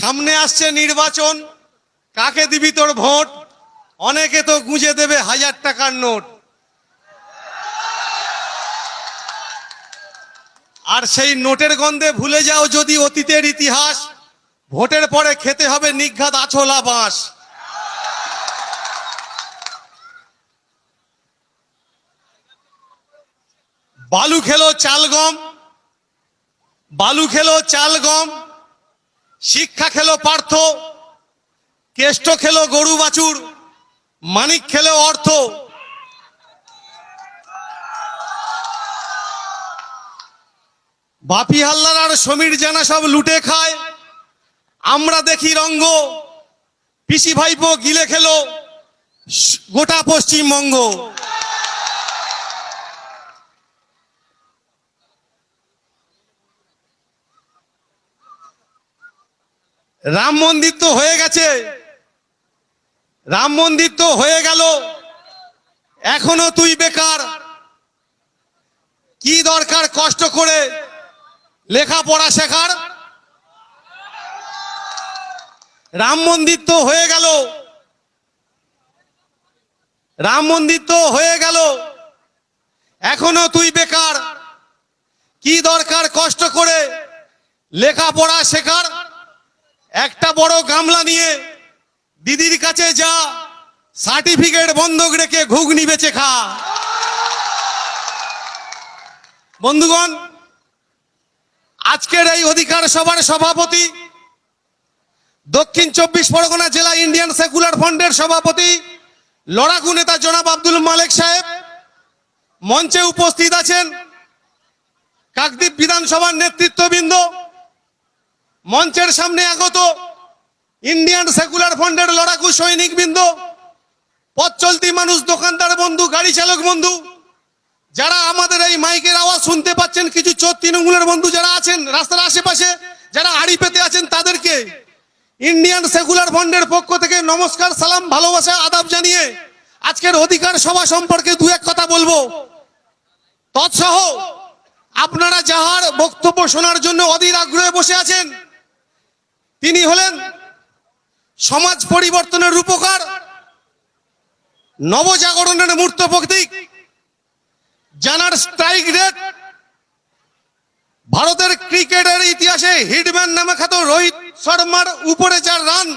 সামনে আসছে নির্বাচন। কাকে দিবি তোর ভোট? অনেকে তো গুঁজে দেবে হাজার টাকার নোট। আর সেই নোটের গন্ধে ভুলে যাও যদি অতীতের ইতিহাস। ভোটের পরে খেতে হবে নিঘাত আছলা বাঁশ। বালু খেলো চাল গম। বালু খেলো চাল গম। শিক্ষা খেলো পার্থ, কেষ্ট খেলো গরু বাছুর, মানিক খেলো অর্থ। বাপি হাল্লার আর সমীর জানা সব লুটে খায়, আমরা দেখি রঙ্গ। পিসি ভাইপো গিলে খেলো, গোটা পশ্চিমবঙ্গ। রাম মন্দির তো হয়ে গেছে। রাম মন্দির তো হয়ে গেল। এখনও তুই বেকার। কি দরকার কষ্ট করে লেখাপড়া শেখার? রাম মন্দির তো হয়ে গেল। রাম মন্দির তো হয়ে গেল। এখনও তুই বেকার। কি দরকার কষ্ট করে লেখাপড়া শেখার? একটা বড় গামলা নিয়ে দিদির কাছে যা, সার্টিফিকেট বন্ধক রেখে ঘুগনি বেচে খা। বন্ধুগণ, আজকের এই অধিকার সভার সভাপতি, দক্ষিণ চব্বিশ পরগনা জেলা ইন্ডিয়ান সেকুলার ফ্রন্টের সভাপতি, লড়াকু নেতা জনাব আব্দুল মালেক সাহেব, মঞ্চে উপস্থিত আছেন কাকদ্বীপ বিধানসভার নেতৃত্ববৃন্দ মঞ্চের সামনে আগত ইন্ডিয়ান সেকুলার ফ্রন্টের লড়াকু সৈনিক বৃন্দ, পথ চলতি মানুষ, দোকানদার বন্ধু, গাড়ি চালক বন্ধু, যারা আমাদের এই মাইকের আওয়াজ শুনতে পাচ্ছেন, কিছু চোর তৃণমূলের বন্ধু যারা আছেন, রাস্তার আশেপাশে যারা আড়ি পেতে আছেন, তাদেরকে ইন্ডিয়ান সেকুলার ফ্রন্টের পক্ষ থেকে নমস্কার, সালাম, ভালোবাসা, আদাব জানিয়ে আজকের অধিকার সভা সম্পর্কে দু এক কথা বলব। তৎসহ আপনারা যাহার বক্তব্য শোনার জন্য অধীর আগ্রহে বসে আছেন তিনি হলেন সমাজ পরিবর্তনের রূপকার, নবজাগরণের মূর্ত প্রতীক, জানার স্ট্রাইক রেট ভারতের ক্রিকেটের ইতিহাসে হিটম্যান নামে খ্যাত রোহিত শর্মার উপরে যার রান।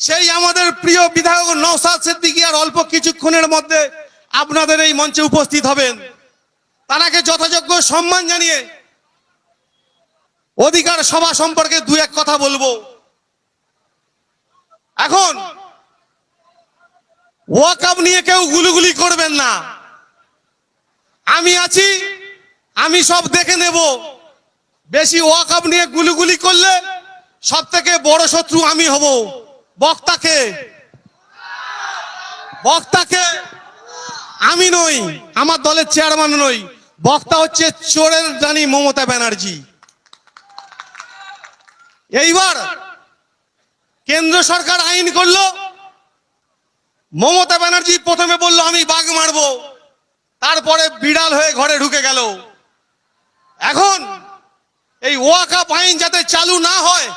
সেই আমাদের প্রিয় বিধায়ক নওসাদ সিদ্দিকি আর অল্প কিছুক্ষণের মধ্যে আপনাদের এই মঞ্চে উপস্থিত হবেন। তারাকে যথাযোগ্য সম্মান জানিয়ে অধিকার সভা সম্পর্কে দু এক কথা বলব। এখন ওয়াকাপ নিয়ে কেউ গুলিগুলি করবেন না। আমি আছি, আমি সব দেখে নেব। বেশি ওয়াকাপ নিয়ে গুলিগুলি করলে সব থেকে বড় শত্রু আমি হব। বক্তাকে বক্তাকে আমি নই, আমার দলের চেয়ারম্যান নই। বক্তা হচ্ছে চোরের রানী মমতা ব্যানার্জি। এইবার কেন্দ্র সরকার আইন করল, মমতা ব্যানার্জি প্রথমে বলল, আমি বাঘ মারবো। তারপরে বিড়াল হয়ে ঘরে ঢুকে গেল। এখন এই ওয়াকাপ আইন যাতে চালু না হয়,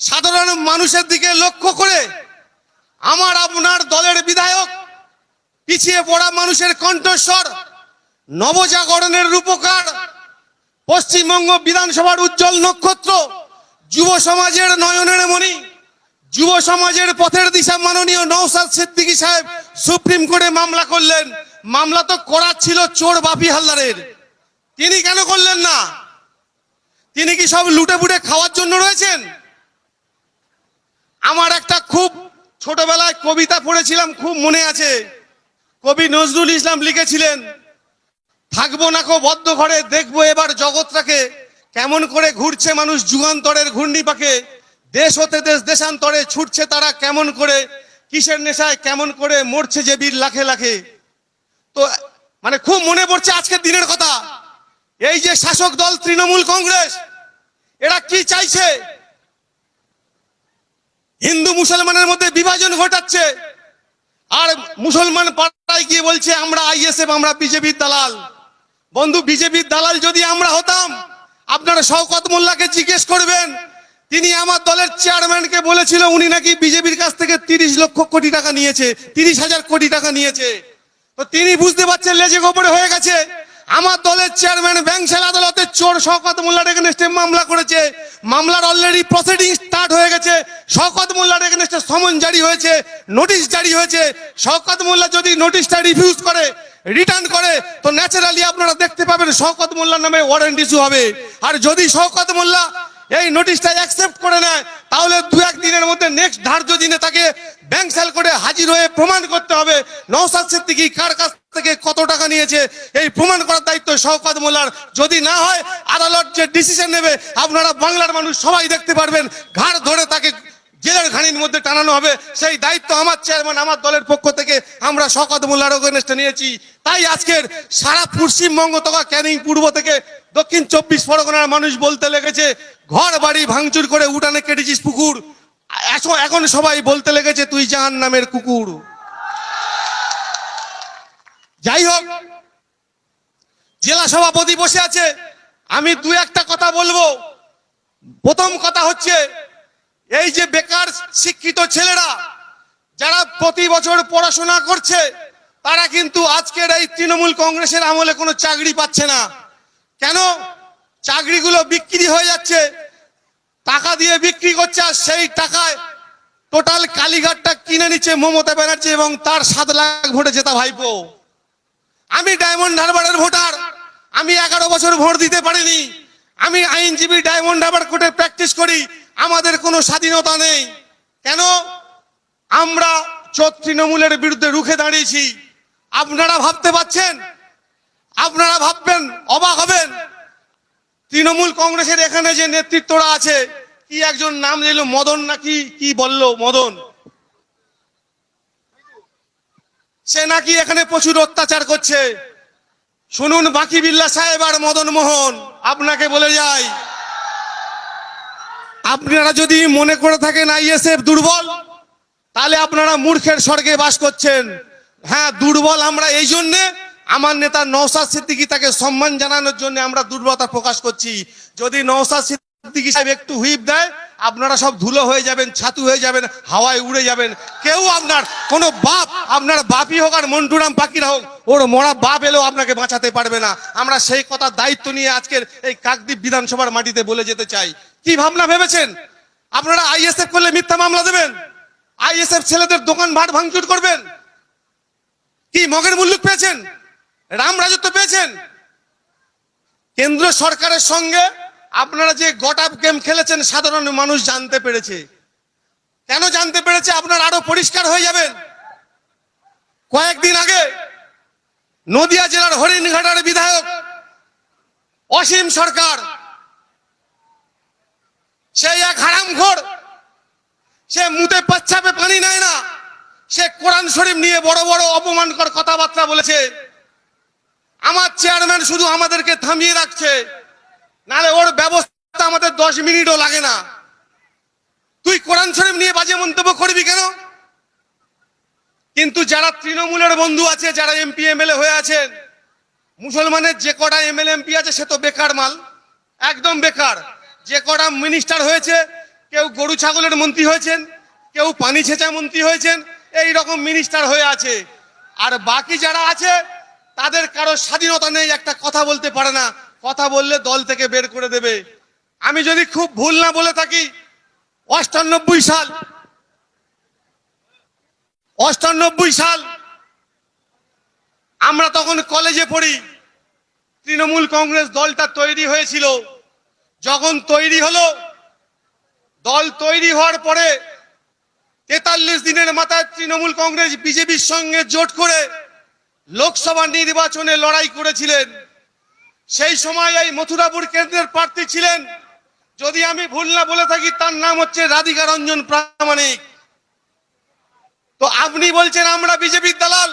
সাধারণ মানুষের দিকে লক্ষ্য করে আমার আপনার দলের বিধায়ক, পিছিয়ে পড়া মানুষের কণ্ঠস্বর, নবজাগরণের রূপকার, পশ্চিমবঙ্গ বিধানসভার উজ্জ্বল নক্ষত্র যুব সমাজের নয়নের মণি যুব সমাজের পথের দিশা মাননীয় নৌসাদ সিদ্দিকী সাহেব সুপ্রিম কোর্টে মামলা করলেন। মামলা তো করার ছিল চোর বাপি হালদারের। তিনি কেন করলেন না? তিনি কি সব লুটে পুটে খাওয়ার জন্য রয়েছেন? আমার একটা খুব ছোটবেলায় কবিতা পড়েছিলাম, খুব মনে আছে। কবি নজরুল ইসলাম লিখেছিলেন, থাকব না কো বদ্ধ ঘরে, দেখব এবার জগৎটাকে। কেমন করে ঘুরছে মানুষ যুগান্তরের ঘূর্ণি পাকে দেশ হতে দেশ, দেশান্তরে ছুটছে তারা কেমন করে? কিসের নেশায় কেমন করে মরছে যে বীর লাখে লাখে? তো মানে খুব মনে পড়ছে আজকের দিনের কথা। এই যে শাসক দল তৃণমূল কংগ্রেস, এরা কি চাইছে? হিন্দু মুসলমানের মধ্যে বিভাজন ঘটাচ্ছে। আর মুসলমান পাড়ায় গিয়ে বলছে, আমরা আইএসএফ, আমরা বিজেপির দালাল। বন্ধু, বিজেপির দালাল যদি আমরা হতাম আপনারা শওকত মোল্লাকে জিজ্ঞেস করবেন, তিনি আমার দলের চেয়ারম্যানকে বলেছিল, উনি নাকি বিজেপির কাছ থেকে তিরিশ লক্ষ কোটি টাকা নিয়েছে, তিরিশ হাজার কোটি টাকা নিয়েছে। তো তিনি বুঝতে পারছেন, লেজে গোপরে হয়ে গেছে। আমার দলের চেয়ারম্যান ব্যাংশাল আদালতে চোর শওকত মোল্লার এগেনস্টে মামলা করেছে। মামলার অলরেডি প্রসিডিং স্টার্ট হয়ে গেছে। শওকত মোল্লার এগেনস্টে সমন জারি হয়েছে নোটিশ জারি হয়েছে। শওকত মোল্লা যদি নোটিশটা রিফিউজ করে রিটার্ন করে, তো ন্যাচারালি আপনারা দেখতে পাবেন শওকত মোল্লার নামে ওয়ারেন্ট ইস্যু হবে। আর যদি শওকত মোল্লা এই নোটিশটা অ্যাকসেপ্ট করে নেয়, তাহলে দু এক দিনের মধ্যে নেক্সট ধার্য দিনে তাকে ব্যাংক সেল করে হাজির হয়ে প্রমাণ করতে হবে নৌসাদ সিদ্দিকি কার কাছ থেকে কত টাকা নিয়েছে, এই প্রমাণ করার দায়িত্ব শওকত মোল্লার। যদি না হয়, আদালত যে ডিসিশন নেবে, আপনারা বাংলার মানুষ সবাই দেখতে পারবেন, ঘাড় ধরে তাকে জেলের ঘানির মধ্যে টানানো হবে, সেই দায়িত্ব আমার চেয়ারম্যান আমার দলের পক্ষ থেকে আমরা শকত মোল্লার ওগেনস্টে নিয়েছি। তাই আজকের সারা পশ্চিমবঙ্গ তথা ক্যানিং পূর্ব থেকে দক্ষিণ চব্বিশ পরগনার মানুষ বলতে লেগেছে, ঘর বাড়ি ভাঙচুর করে উঠানে কেটেছিস পুকুর। এখন সবাই বলতে লেগেছে, তুই জাহান নামের কুকুর। যাই হোক, জেলা সভাপতি বসে আছে। আমি দু একটা কথা বলব। প্রথম কথা হচ্ছে এই যে বেকার শিক্ষিত ছেলেরা, যারা প্রতি বছর পড়াশোনা করছে, তারা কিন্তু আজকের এই তৃণমূল কংগ্রেসের আমলে কোনো চাকরি পাচ্ছে না। কেন? চাকরিগুলো বিক্রি হয়ে যাচ্ছে, টাকা দিয়ে বিক্রি করছে, আর সেই টাকায় টোটাল কালীঘাটটা কিনে নিচ্ছে মমতা ব্যানার্জি এবং তার সাত লাখ ভোটে জেতা ভাইপো। আমি ডায়মন্ড হারবারের ভোটার, আমি এগারো বছর ভোট দিতে পারিনি, আমি আইনজীবী ডায়মন্ড হারবার কোর্টে প্র্যাকটিস করি আমাদের কোনো স্বাধীনতা নেই। কেন? আমরা চোখ তৃণমূলের বিরুদ্ধে রুখে দাঁড়িয়েছি। আপনারা ভাবতে পাচ্ছেন আপনারা ভাববেন, অবাক হবেন। তৃণমূল কংগ্রেসের এখানে যে নেতৃত্বরা আছে, কি একজন নাম নিল মদন নাকি কি বলল মদন? সে নাকি এখানে প্রচুর অত্যাচার করছে। শুনুন বাকি বিল্লা সাহেব আর মদন মোহন, আপনাকে বলে যাই। আপনারা যদি মনে করে থাকেন আইএসএফ দুর্বল, তাহলে আপনারা মূর্খের স্বর্গে বাস করছেন। হ্যাঁ দুর্বল আমরা এই জন্যে, আমার নেতা নৌসাদ সিদ্দিকি তাকে সম্মান জানানোর জন্য আমরা দুর্বলতা প্রকাশ করছি। যদি নৌসাদ সিদ্দিকি একটু হুইপ দেয়, আপনারা সব ধুলো হয়ে যাবেন, ছাতু হয়ে যাবেন, হাওয়ায় উড়ে যাবেন। কেউ আপনার, কোনো বাপ, আপনার বাপই হোক আর মন্টুরাম পাখিরা হোক, ওর মরা বাপ এলেও আপনাকে বাঁচাতে পারবে না। আমরা সেই কথা দায়িত্ব নিয়ে আজকের এই কাকদ্বীপ বিধানসভার মাটিতে বলে যেতে চাই। কি ভাবনা ভেবেছেন? আপনারা আইএসএফ করলে মিথ্যা মামলা দেবেন? আইএসএফ ছেলেদের দোকান ভাট ভাঙচুর করবেন? কি মগের মুল্লুক পেয়েছেন? রাম রাজত্ব পেয়েছেন? কেন্দ্র সরকারের সঙ্গে আপনারা যে গট গেম খেলেছেন, সাধারণ মানুষ জানতে পেরেছে। কেন জানতে পেরেছে? আপনার আরও পরিষ্কার হয়ে যাবেন। কয়েকদিন আগে নদিয়া জেলার হরিণঘাটার বিধায়ক অসীম সরকার, সেই এক হারামখোর সে মুতে পাচ্ছাপে পানি নেয় না, সে কোরআন শরীফ নিয়ে বড় বড় অপমানকর কথাবার্তা বলেছে। আমার চেয়ারম্যান শুধু আমাদেরকে থামিয়ে রাখছে। নালে ওর ব্যবস্থা আমাদের দশ মিনিটও লাগে না। তুই কোরআন শরীফ নিয়ে বাজে মন্তব্য করবি কেন? কিন্তু যারা তৃণমূলের বন্ধু আছে, যারা এমপি এমএলএ হয়ে আছেন, মুসলমানের যে কটা এমএলএ এমপি আছে, সে তো বেকার মাল। একদম বেকার। যে কটা মিনিস্টার হয়েছে, কেউ গরু ছাগলের মন্ত্রী হয়েছেন, কেউ পানি ছেঁচা মন্ত্রী হয়েছেন, এই রকম মিনিস্টার হয়ে আছে। আর বাকি যারা আছে, তাদের কারও স্বাধীনতা নেই, একটা কথা বলতে পারে না। কথা বললে দল থেকে বের করে দেবে। আমি যদি খুব ভুল না বলে থাকি, অষ্টানব্বই সাল অষ্টানব্বই সাল, আমরা তখন কলেজে পড়ি, তৃণমূল কংগ্রেস দলটা তৈরি হয়েছিল। যখন তৈরি হলো, দল তৈরি হওয়ার পরে তেতাল্লিশ দিনের মাথায় তৃণমূল কংগ্রেস বিজেপির সঙ্গে জোট করে লোকসভা নির্বাচনে লড়াই করেছিলেন। সেই সময় এই মথুরাপুর কেন্দ্রের প্রার্থী ছিলেন। যদি আমি ভুল না বলে থাকি, তার নাম হচ্ছে রাধিকা রঞ্জন প্রামাণিক। তো আপনি বলছেন আমরা বিজেপির দালাল।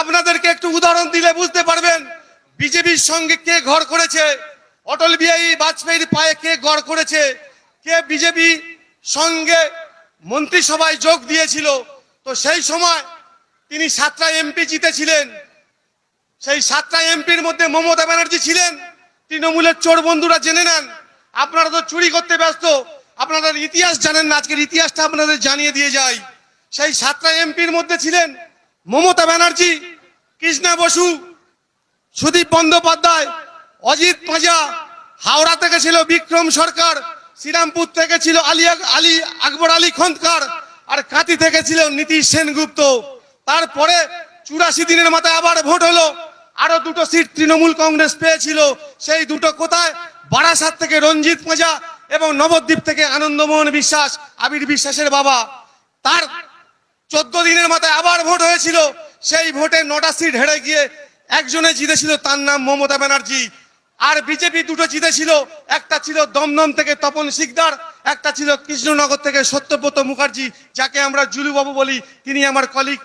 আপনাদেরকে একটু উদাহরণ দিলে বুঝতে পারবেন, বিজেপির সঙ্গে কে ঘর করেছে? অটল বিহারী বাজপেয়ীর পায়ে কে গড় করেছে? কে বিজেপি সঙ্গে মন্ত্রিসভায় যোগ দিয়েছিল? তো সেই সময় তিনি সাতটা এমপি জিতেছিলেন। সেই সাতটা এমপির মধ্যে মমতা ব্যানার্জি ছিলেন। তৃণমূলের চোর বন্ধুরা জেনে নেন। আপনারা তো চুরি করতে ব্যস্ত। আপনাদের ইতিহাস জানেন না, আজকের ইতিহাসটা আপনাদের জানিয়ে দিয়ে যাই। সেই সাতটা এমপির মধ্যে ছিলেন মমতা ব্যানার্জি, কৃষ্ণা বসু, সুদীপ বন্দ্যোপাধ্যায়, অজিত পাঁজা, হাওড়া থেকে ছিল বিক্রম সরকার, শ্রীরামপুর থেকে ছিল আলী আলী, আকবর আলী খন্দকার, আর কাঁথি থেকে ছিল নীতিশ সেনগুপ্ত। তারপরে চুরাশি দিনের মাথায় আবার ভোট হলো। আরও দুটো সিট তৃণমূল কংগ্রেস পেয়েছিল। সেই দুটো কোথায়? বারাসাত থেকে রঞ্জিত পাঁজা এবং নবদ্বীপ থেকে আনন্দমোহন বিশ্বাস, আবির বিশ্বাসের বাবা। তার চোদ্দ দিনের মাথায় আবার ভোট হয়েছিল। সেই ভোটে নটা সিট হেরে গিয়ে একজনে জিতেছিল, তার নাম মমতা ব্যানার্জি। আর বিজেপি দুটো জিতেছিল। একটা ছিল দমদম থেকে তপন শিকদার, একটা ছিল কৃষ্ণনগর থেকে সত্যব্রত মুখার্জি, যাকে আমরা জুলুবাবু বলি। তিনি আমার কলিগ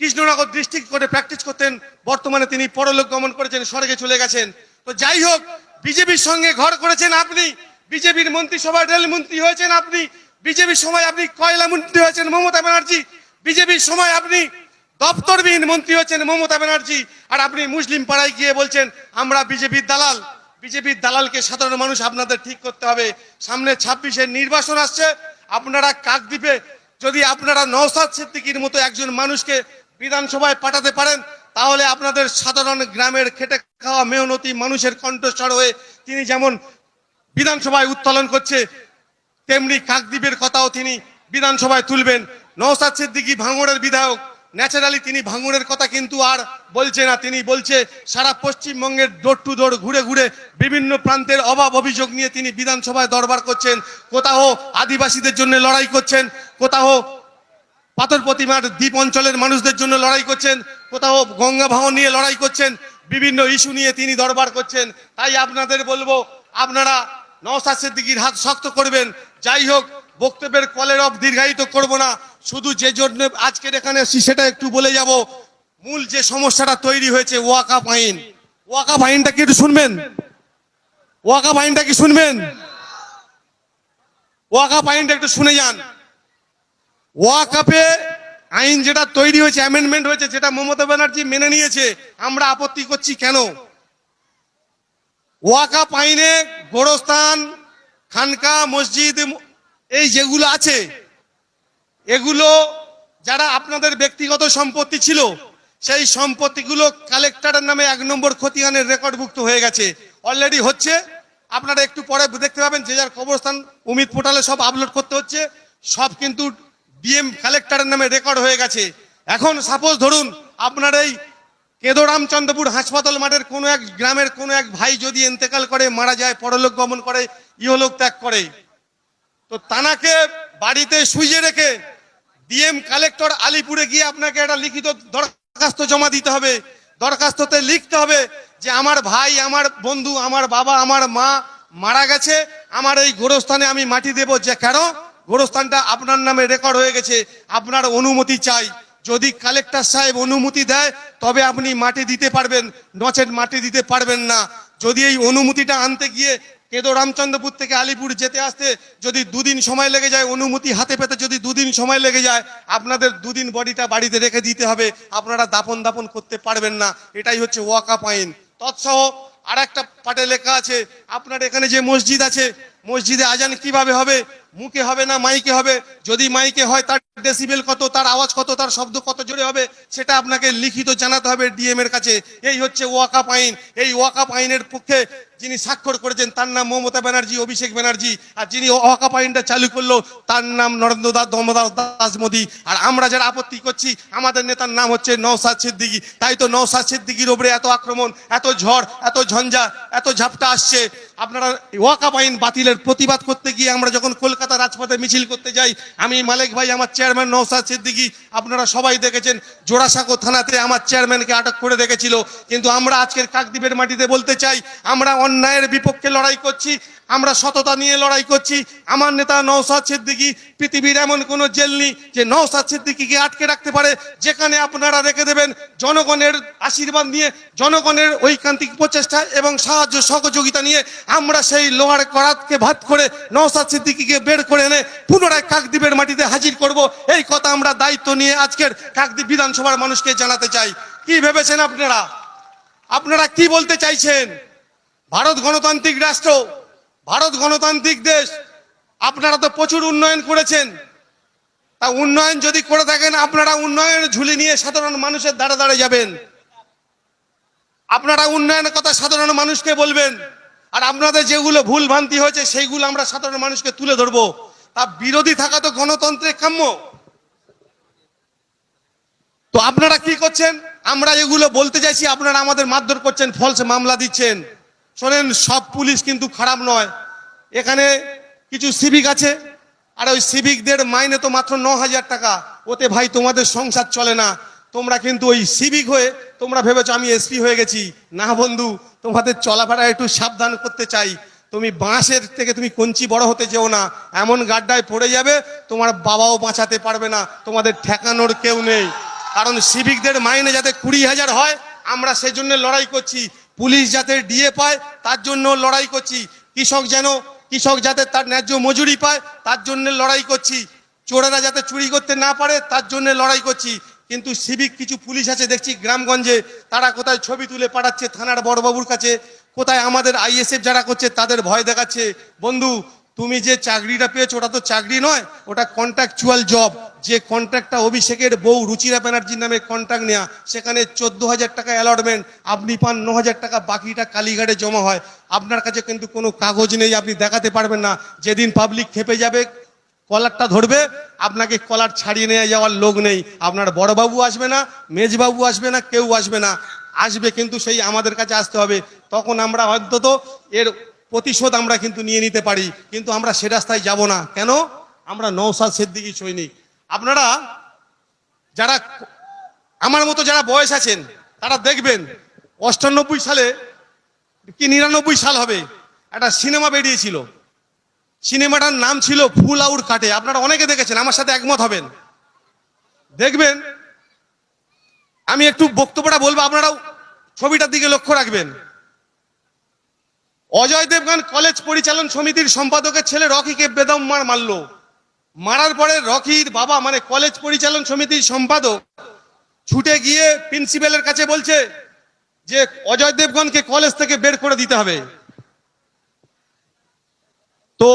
কৃষ্ণনগর ডিস্ট্রিক্ট করে প্র্যাকটিস করতেন। বর্তমানে তিনি পরলোক গমন করেছেন, স্বর্গে চলে গেছেন। তো যাই হোক, বিজেপির সঙ্গে ঘর করেছেন আপনি। বিজেপির মন্ত্রিসভায় রেলমন্ত্রী হয়েছেন আপনি। বিজেপির সময় আপনি কয়লা মন্ত্রী হয়েছেন, মমতা ব্যানার্জি। বিজেপির সময় আপনি দপ্তরবিহীন মন্ত্রী হয়েছেন, মমতা ব্যানার্জি। আর আপনি মুসলিম পাড়ায় গিয়ে বলছেন, আমরা বিজেপির দালাল। বিজেপির দালালকে সাধারণ মানুষ আপনাদের ঠিক করতে হবে। সামনে ছাব্বিশের নির্বাচন আসছে। আপনারা কাকদ্বীপে যদি আপনারা নওসাদ সিদ্দিকির মতো একজন মানুষকে বিধানসভায় পাঠাতে পারেন, তাহলে আপনাদের সাধারণ গ্রামের খেটে খাওয়া মেহনতি মানুষের কণ্ঠস্বর হয়ে তিনি যেমন বিধানসভায় উত্তোলন করছে, তেমনি কাকদ্বীপের কথাও তিনি বিধানসভায় তুলবেন। নওসাদ সিদ্দিকী ভাঙড়ের বিধায়ক, ন্যাচারালি তিনি ভাঙড়ের কথা কিন্তু আর বলছে না। তিনি বলছে, সারা পশ্চিমবঙ্গের ডোর টু ডোর ঘুরে ঘুরে বিভিন্ন প্রান্তের অভাব অভিযোগ নিয়ে তিনি বিধানসভায় দরবার করছেন। কোথাও আদিবাসীদের জন্য লড়াই করছেন, কোথাও পাথর প্রতিমার দ্বীপ অঞ্চলের মানুষদের জন্য লড়াই করছেন, কোথাও গঙ্গা ভাঙন নিয়ে লড়াই করছেন, বিভিন্ন ইস্যু নিয়ে তিনি দরবার করছেন। তাই আপনাদের বলব, আপনারা নওসাদ সিদ্দিকির হাত শক্ত করবেন। যাই হোক, বক্তব্যের কলের অফ দীর্ঘায়িত করব না। শুধু যে জন্য আজকের এখানে এসেছি সেটা একটু বলে যাব। মূল যে সমস্যাটা তৈরি হয়েছে ওয়াকা আইন। ওয়াকা আইনটা কি একটু শুনবেন? ওয়াকা আইনটা কি শুনবেন? ওয়াকা আইনটা একটু শুনে যান। ওয়াকাপে আইন যেটা তৈরি হয়েছে অ্যামেন্ডমেন্ট হয়েছে যেটা মমতা ব্যানার্জি মেনে নিয়েছে। আমরা আপত্তি করছি কেন? ওয়াকাপ আইনে গোরস্থান, খানকা, মসজিদ, এই যেগুলো আছে, এগুলো যারা আপনাদের ব্যক্তিগত সম্পত্তি ছিল, সেই সম্পত্তিগুলো কালেক্টরের নামে এক নম্বর খতিয়ানের রেকর্ডভুক্ত হয়ে গেছে। অলরেডি হচ্ছে। আপনারা একটু পরে দেখতে পাবেন যে যার কবরস্থান উমিদ পোর্টালে সব আপলোড করতে হচ্ছে। সব কিন্তু ডিএম কালেক্টরের নামে রেকর্ড হয়ে গেছে। এখন সাপোজ ধরুন, আপনার এই কেদরামচন্দ্রপুর হাসপাতাল মাঠের কোনো এক গ্রামের কোনো এক ভাই যদি এন্তেকাল করে, মারা যায়, পরলোক গমন করে, ইহলোক ত্যাগ করে, তো তানাকে বাড়িতে শুইয়ে রেখে ডিএম কালেক্টর আলিপুরে গিয়ে আপনাকে একটা লিখিত দরখাস্ত জমা দিতে হবে। দরখাস্ততে লিখতে হবে যে, আমার ভাই, আমার বন্ধু, আমার বাবা, আমার মা মারা গেছে। আমার এই গোরস্থানে আমি মাটি দেব। যে কেন? গোরস্থানটা আপনার নামে রেকর্ড হয়ে গেছে। আপনার অনুমতি চাই। যদি কালেক্টর সাহেব অনুমতি দেয়, তবে আপনি মাটি দিতে পারবেন নচেট মাটি দিতে পারবেন না। যদি এই অনুমতিটা আনতে গিয়ে কেদো রামচন্দ্রপুর থেকে আলিপুর যেতে আসতে যদি দুদিন সময় লেগে যায়, অনুমতি হাতে পেতে যদি দুদিন সময় লেগে যায়, আপনাদের দুদিন বডিটা বাড়িতে রেখে দিতে হবে। আপনারা দাপন দাপন করতে পারবেন না। এটাই হচ্ছে ওয়াকাপ আইন। তৎসহ আর একটা পাটে লেখা আছে, আপনার এখানে যে মসজিদ আছে, মসজিদে আজান কীভাবে হবে? মুখে হবে না, মাইকে হবে। যদি মাইকে হয়, তার ডেসিবেল কত, তার আওয়াজ কত, তার শব্দ কত জোরে হবে, সেটা আপনাকে লিখিত জানাতে হবে ডিএম এর কাছে। এই হচ্ছে ওয়াকাপ আইন। এই ওয়াকাপ আইনের পক্ষে যিনি স্বাক্ষর করেছেন, তার নাম মমতা ব্যানার্জি, অভিষেক ব্যানার্জি। আর যিনি ওয়াকাপ আইনটা চালু করল, তার নাম নরেন্দ্র দাস দমদাস দাস মোদী। আর আমরা যারা আপত্তি করছি, আমাদের নেতার নাম হচ্ছে নওসাদ সিদ্দিকী। তাই তো নওসাদ সিদ্দিকির ওপরে এত আক্রমণ, এত ঝড়, এত ঝঞ্ঝা, এত ঝাপটা আসছে। আপনারা ওয়াকাপ আইন বাতিলের প্রতিবাদ করতে গিয়ে আমরা যখন কলকাতা রাজপথে মিছিল করতে যাই। আমি মালিক ভাই, আমার চেয়ারম্যান নওসাদ সিদ্দিকী, আপনারা সবাই দেখেছেন, জোড়াসাঁকো থানাতে আমার চেয়ারম্যানকে আটক করে রেখেছিল। কিন্তু আমরা আজকের কাকদ্বীপের মাটিতে বলতে চাই, আমরা অন্যায়ের বিপক্ষে লড়াই করছি, আমরা সততা নিয়ে লড়াই করছি। আমার নেতা নওসাদ সিদ্দিকী, পৃথিবীর এমন কোনো জেল নেই যে নওসাদ সিদ্দিকীকে আটকে রাখতে পারে। যেখানে আপনারা রেখে দেবেন জনগণের আশীর্বাদ নিয়ে, জনগণের ঐকান্তিক প্রচেষ্টা এবং সাহায্য সহযোগিতা নিয়ে, আমরা সেই লোহার করাতকে ভাত করে নওসাদ সিদ্দিকীকে বের করে এনে পুনরায় কাকদ্বীপের মাটিতে হাজির করব। এই কথা আমরা দায়িত্ব নিয়ে আজকের কাকদ্বীপ বিধানসভার মানুষকে জানাতে চাই। কি ভেবেছেন আপনারা? আপনারা কি বলতে চাইছেন? ভারত গণতান্ত্রিক রাষ্ট্র, ভারত গণতান্ত্রিক দেশ, আপনারা তো প্রচুর উন্নয়ন করেছেন। তা উন্নয়ন যদি করে থাকেন, আপনারা উন্নয়ন ঝুলি নিয়ে সাধারণ মানুষের দাঁড়ে দাঁড়ে যাবেন। আপনারা উন্নয়নের কথা সাধারণ মানুষকে বলবেন। আর আপনাদের যেগুলো ভুল ভ্রান্তি হয়েছে, সেইগুলো আমরা সাধারণ মানুষকে তুলে ধরবো। তা বিরোধী থাকা তো গণতন্ত্রের কাম্য। তো আপনারা কি করছেন? আমরা এগুলো বলতে চাইছি, আপনারা আমাদের মারধর করছেন ফলস মামলা দিচ্ছেন। শোনেন, সব পুলিশ কিন্তু খারাপ নয়। এখানে কিছু সিভিক আছে, আর ওই সিভিকদের মাইনে তো মাত্র ন হাজার টাকা। ওতে ভাই, তোমাদের সংসার চলে না। তোমরা কিন্তু ওই সিভিক হয়ে, তোমরা ভেবেছো আমি এসপি হয়ে গেছি। না বন্ধু তোমাদের চলাফেরা একটু সাবধান করতে চাই। তুমি বাঁশের থেকে তুমি কঞ্চি বড় হতে যেও না। এমন গাড্ডায় পড়ে যাবে, তোমার বাবাও বাঁচাতে পারবে না। তোমাদের ঠেকানোর কেউ নেই। কারণ সিভিকদের মাইনে যাতে কুড়ি হাজার হয়, আমরা সেই জন্য লড়াই করছি। পুলিশ যাতে ডিএ পায়, তার জন্য লড়াই করছি। কৃষক যেন, কৃষক যাতে তার ন্যায্য মজুরি পায়, তার জন্য লড়াই করছি। চোরেরা যাতে চুরি করতে না পারে, তার জন্য লড়াই করছি। কিন্তু সিভিক কিছু পুলিশ আছে, দেখছি গ্রামগঞ্জে, তারা কোথায় ছবি তুলে পাঠাচ্ছে থানার বড়বাবুর কাছে, কোথায় আমাদের আইএসএফ যারা করছে তাদের ভয় দেখাচ্ছে। বন্ধু, তুমি যে চাকরিটা পেয়েছ, ওটা তো চাকরি নয়, ওটা কন্ট্রাকচুয়াল জব যে কন্ট্রাক্টটা অভিষেকের বউ রুচিরা ব্যানার্জির নামে কন্ট্রাক্ট নেওয়া সেখানে চোদ্দ হাজার টাকা অ্যালটমেন্ট আপনি পান ন হাজার টাকা, বাকিটা কালীঘাটে জমা হয়। আপনার কাছে কিন্তু কোনো কাগজ নেই, আপনি দেখাতে পারবেন না। যেদিন পাবলিক খেপে যাবে কলারটা ধরবে, আপনাকে কলার ছাড়িয়ে নিয়ে যাওয়ার লোক নেই। আপনার বড়বাবু আসবে না, মেজবাবু আসবে না, কেউ আসবে না। আসবে কিন্তু সেই আমাদের কাছে আসতে হবে। তখন আমরা অন্তত এর প্রতিশোধ আমরা কিন্তু নিয়ে নিতে পারি। কিন্তু আমরা সে রাস্তায় যাব না। কেন? আমরা নৌসাদ সিদ্দিকি সৈনিক। আপনারা যারা, আমার মতো যারা বয়স আছেন, তারা দেখবেন, অষ্টানব্বই সালে কি নিরানব্বই সাল হবে, একটা সিনেমা বেরিয়েছিল। সিনেমাটার নাম ছিল ফুল আউট কাটে। আপনারা অনেকে দেখেছেন, আমার সাথে একমত হবেন। দেখবেন, আমি একটু বক্তব্যটা বলব, আপনারাও ছবিটার দিকে লক্ষ্য রাখবেন। অজয় দেবগান কলেজ পরিচালন সমিতির সম্পাদকের ছেলে রকিকে বেদম মার মারলো। মারার পরে রকির বাবা মানে কলেজ পরিচালন সমিতির সম্পাদক, ছুটে গিয়ে প্রিন্সিপালের কাছে বলছে যে, অজয় দেবগনকে কলেজ থেকে বের করে দিতে হবে। তো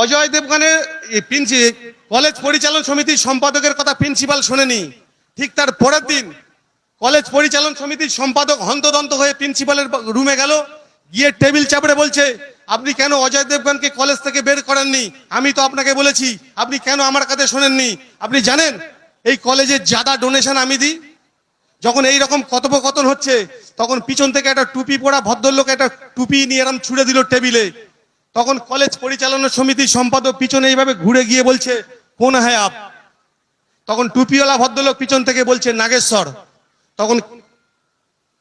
অজয় দেবগানের প্রিন্সি কলেজ পরিচালন সমিতির সম্পাদকের কথা প্রিন্সিপাল শোনেনি। ঠিক তার পরের দিন কলেজ পরিচালন সমিতির সম্পাদক হন্তদন্ত হয়ে প্রিন্সিপালের রুমে গেল, গিয়ে টেবিল চাপড়ে বলছে, আপনি কেন অজয় দেবগনকে কলেজ থেকে বের করেননি? আমি তো আপনাকে বলেছি, আপনি কেন আমার কাছে শোনেননি? আপনি জানেন, এই কলেজের যাদা ডোনেশন আমি দিই। যখন এই রকম কথোপকথন হচ্ছে, তখন পিছন থেকে একটা টুপি পরা ভদ্রলোক একটা টুপি নিয়ে এরম ছুড়ে দিল টেবিলে। তখন কলেজ পরিচালনা সমিতির সম্পাদক পিছনে এইভাবে ঘুরে গিয়ে বলছে কোন হ্যাঁ আপ। তখন টুপিওয়ালা ভদ্রলোক পিছন থেকে বলছে, নাগেশ্বর। তখন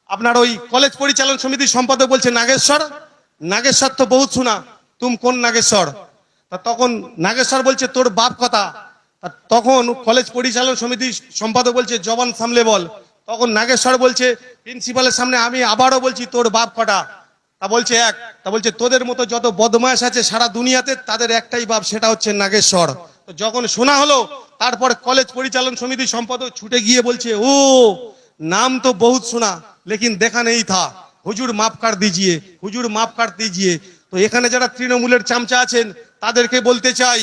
আপনার ওই কলেজ পরিচালন সমিতির সম্পাদক বলছে, নাগেশ্বর? নাগেশ্বর তো বহুত শোনা। তুম কোন নাগেশ্বর? তা তখন নাগেশ্বর বলছে, তোর বাপ কথা। তখন কলেজ পরিচালন সমিতির সম্পাদক বলছে, জবান সামলে বল। তখন নাগেশ্বর বলছে, প্রিন্সিপালের সামনে আমি আবারও বলছি, তোর বাপ কটা? তা বলছে এক, তা বলছে, তোদের মতো যত বদমাস আছে সারা দুনিয়াতে, তাদের একটাই বাপ, সেটা হচ্ছে নাগেশ্বর। তো যখন শোনা হলো, তারপর কলেজ পরিচালন সমিতির সম্পাদক ছুটে গিয়ে বলছে, ও, নাম তো বহুত শোনা, লেকিন দেখা নেই থা। হুজুর মাপ কার দিজিয়ে, হুজুর মাপ কার দিজিয়ে। তো এখানে যারা তৃণমূলের চামচা আছেন, তাদেরকে বলতে চাই,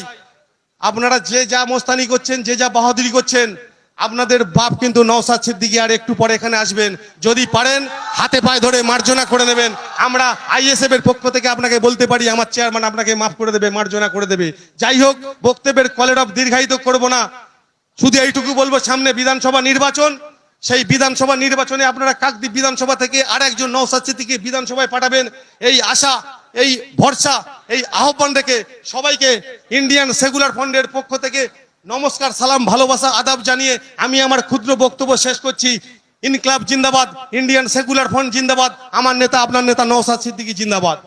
আপনারা যে যা মোস্তানি করছেন, যে যা বাহাদুরি করছেন আপনাদের বাপ কিন্তু নওসাদ সিদ্দিকি আর একটু পরে এখানে আসবেন। যদি পারেন, হাতে পায়ে ধরে মার্জনা করে নেবেন। আমরা আইএসএফ এর পক্ষ থেকে আপনাকে বলতে পারি, আমার চেয়ারম্যান আপনাকে মাফ করে দেবে, মার্জনা করে দেবে। যাই হোক, বক্তব্যের কলের অফ দীর্ঘায়িত করব না। শুধু এইটুকু বলব, সামনে বিধানসভা নির্বাচন। সেই বিধানসভা নির্বাচনে আপনারা কাকদ্বীপ বিধানসভা থেকে আর একজন সিদ্দিকি বিধানসভায় পাঠাবেন। এই আশা, এই ভরসা, এই আহ্বান রেখে সবাইকে ইন্ডিয়ান সেকুলার ফান্ডের পক্ষ থেকে নমস্কার, সালাম, ভালোবাসা, আদাব জানিয়ে আমি আমার ক্ষুদ্র বক্তব্য শেষ করছি। ইনক্লাব জিন্দাবাদ, ইন্ডিয়ান সেকুলার ফ্রন্ট জিন্দাবাদ, আমার নেতা, আপনার নেতা নৌসাদ সিদ্দিকী জিন্দাবাদ।